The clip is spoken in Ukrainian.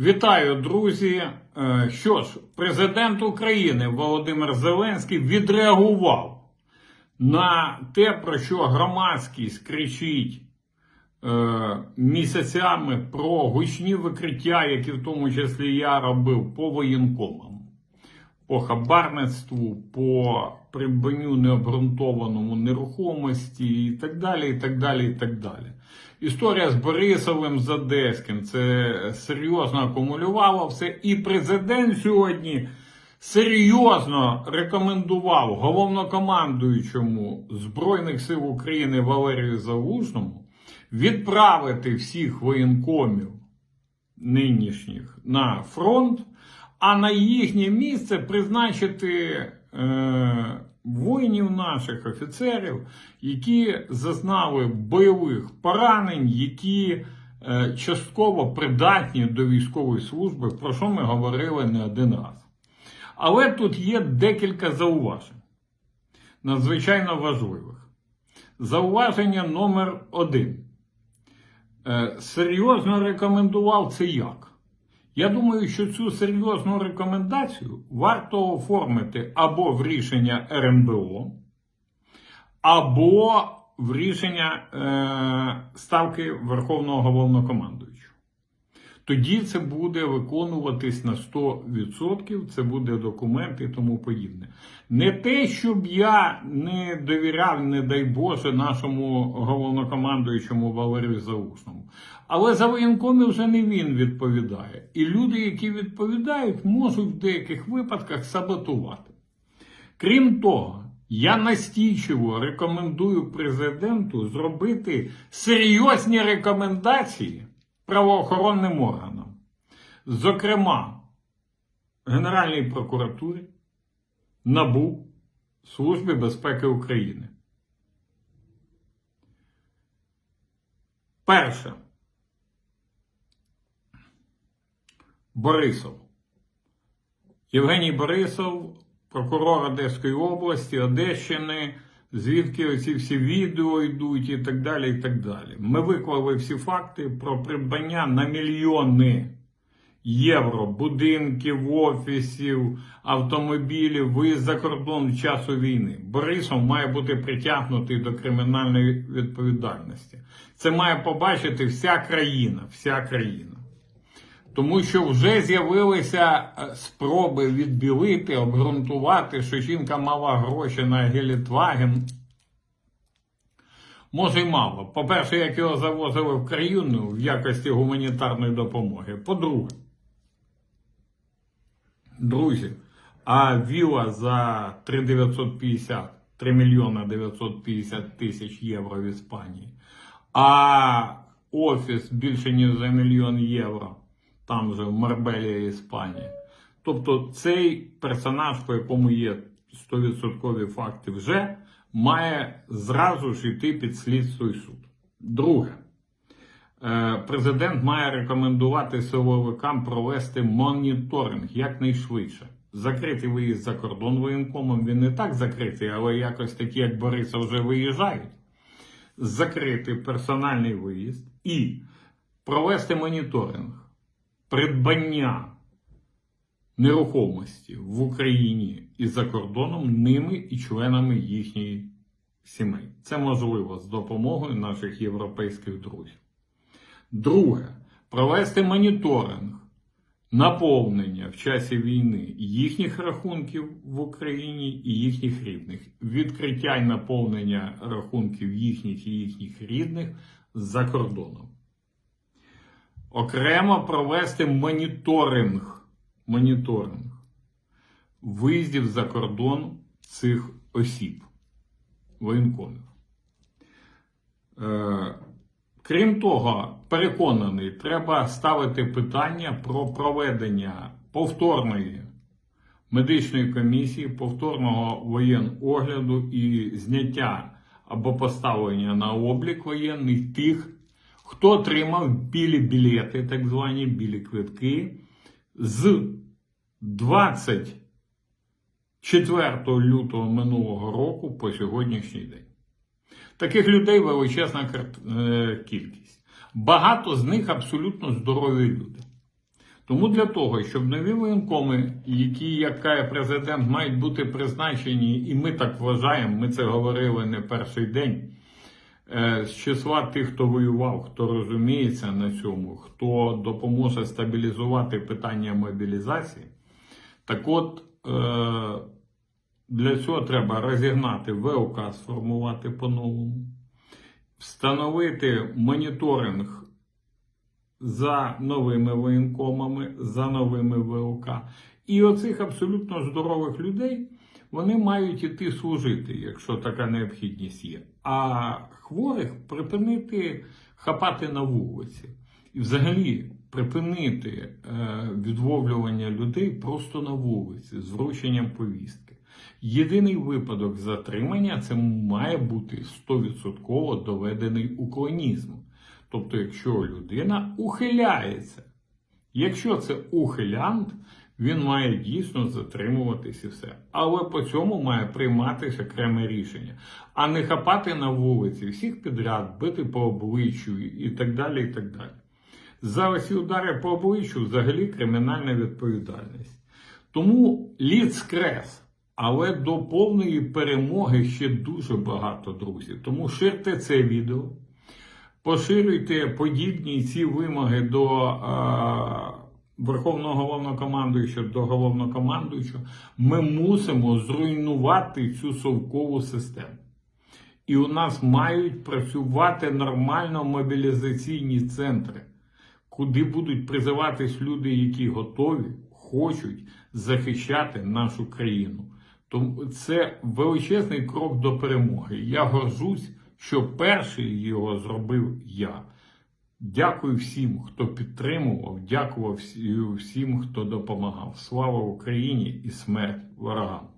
Вітаю, друзі. Е, Що ж, президент України Володимир Зеленський відреагував на те, про що громадськість кричить е, місяцями про гучні викриття, які в тому числі я робив по воєнкомам, по хабарництву, по придбанню необґрунтованому нерухомості і так далі. і так далі, і так далі. Історія з Борисовим з Одеським це серйозно акумулювало все. І президент сьогодні серйозно рекомендував головнокомандуючому Збройних сил України Валерію Залужному відправити всіх воєнкомів нинішніх на фронт, а на їхнє місце призначити е, воїнів наших офіцерів, які зазнали бойових поранень, які е, частково придатні до військової служби, про що ми говорили не один раз. Але тут є декілька зауважень, надзвичайно важливих. Зауваження номер один. Е, серйозно рекомендував це як? Я думаю, що цю серйозну рекомендацію варто оформити або в рішення РНБО, або в рішення е, ставки Верховного головнокомандуючого. Тоді це буде виконуватись на 100%, це буде документ і тому подібне. Не те, щоб я не довіряв, не дай Боже, нашому головнокомандуючому Валерію Залужному. Але за воєнкомів вже не він відповідає. І люди, які відповідають, можуть в деяких випадках саботувати. Крім того, я настійчиво рекомендую президенту зробити серйозні рекомендації правоохоронним органам, зокрема, Генеральній прокуратурі, НАБУ, Службі безпеки України. Перше. Борисов. Євгеній Борисов, прокурор Одеської області, Одещини, звідки оці всі відео йдуть і так далі. і так далі. Ми виклали всі факти про придбання на мільйони євро будинків, офісів, автомобілів, виїзд за кордон в часу війни. Борисов має бути притягнутий до кримінальної відповідальності. Це має побачити вся країна, вся країна. Тому що вже з'явилися е, спроби відбілити, обґрунтувати, що жінка мала гроші на Гелітваген. Може й мало. По-перше, як його завозили в країну в якості гуманітарної допомоги. По-друге, друзі, а віла за 3950, 3 мільйона 950 тисяч євро в Іспанії, а офіс більше ніж за мільйон євро там же в Марбелі, Іспанії. Тобто цей персонаж, по якому є 100% факти вже, має зразу ж йти під слідство і суд. Друге, е, президент має рекомендувати силовикам провести моніторинг якнайшвидше. Закритий виїзд за кордон воєнкомом, він не так закритий, але якось такі, як Бориса, вже виїжджають. Закрити персональний виїзд і провести моніторинг придбання нерухомості в Україні і за кордоном ними і членами їхньої сімей. Це можливо з допомогою наших європейських друзів. Друге, провести моніторинг наповнення в часі війни їхніх рахунків в Україні і їхніх рідних, відкриття і наповнення рахунків їхніх і їхніх рідних за кордоном окремо провести моніторинг, моніторинг виїздів за кордон цих осіб, воєнкомів. Е, крім того, переконаний, треба ставити питання про проведення повторної медичної комісії, повторного воєногляду і зняття або поставлення на облік воєнних тих хто отримав білі білети, так звані білі квитки, з 24 лютого минулого року по сьогоднішній день. Таких людей величезна е, кількість. Багато з них абсолютно здорові люди. Тому для того, щоб нові воєнкоми, які, як каже президент, мають бути призначені, і ми так вважаємо, ми це говорили не перший день. Е, З числа тих, хто воював, хто розуміється на цьому, хто допоможе стабілізувати питання мобілізації. Так от, е, для цього треба розігнати ВОК, сформувати по-новому, встановити моніторинг за новими воєнкомами, за новими ВОК. І оцих абсолютно здорових людей вони мають іти служити, якщо така необхідність є. А хворих припинити хапати на вулиці. І взагалі припинити е, відловлювання людей просто на вулиці з врученням повістки. Єдиний випадок затримання це має бути 100% доведений уклонізм. Тобто, якщо людина ухиляється. Якщо це ухилянт, він має дійсно затримуватись і все. Але по цьому має прийматися окреме рішення, а не хапати на вулиці всіх підряд, бити по обличчю і так далі. і так далі. За оці удари по обличчю взагалі кримінальна відповідальність. Тому лід скрес. Але до повної перемоги ще дуже багато друзів. Тому ширте це відео, поширюйте подібні ці вимоги до е, Верховного головнокомандуючого, до головнокомандуючого. Ми мусимо зруйнувати цю совкову систему. І у нас мають працювати нормально мобілізаційні центри, куди будуть призиватись люди, які готові, хочуть захищати нашу країну. Тому це величезний крок до перемоги. Я горжусь, що перший його зробив я. Дякую всім, хто підтримував, дякую всім, хто допомагав. Слава Україні і смерть ворогам!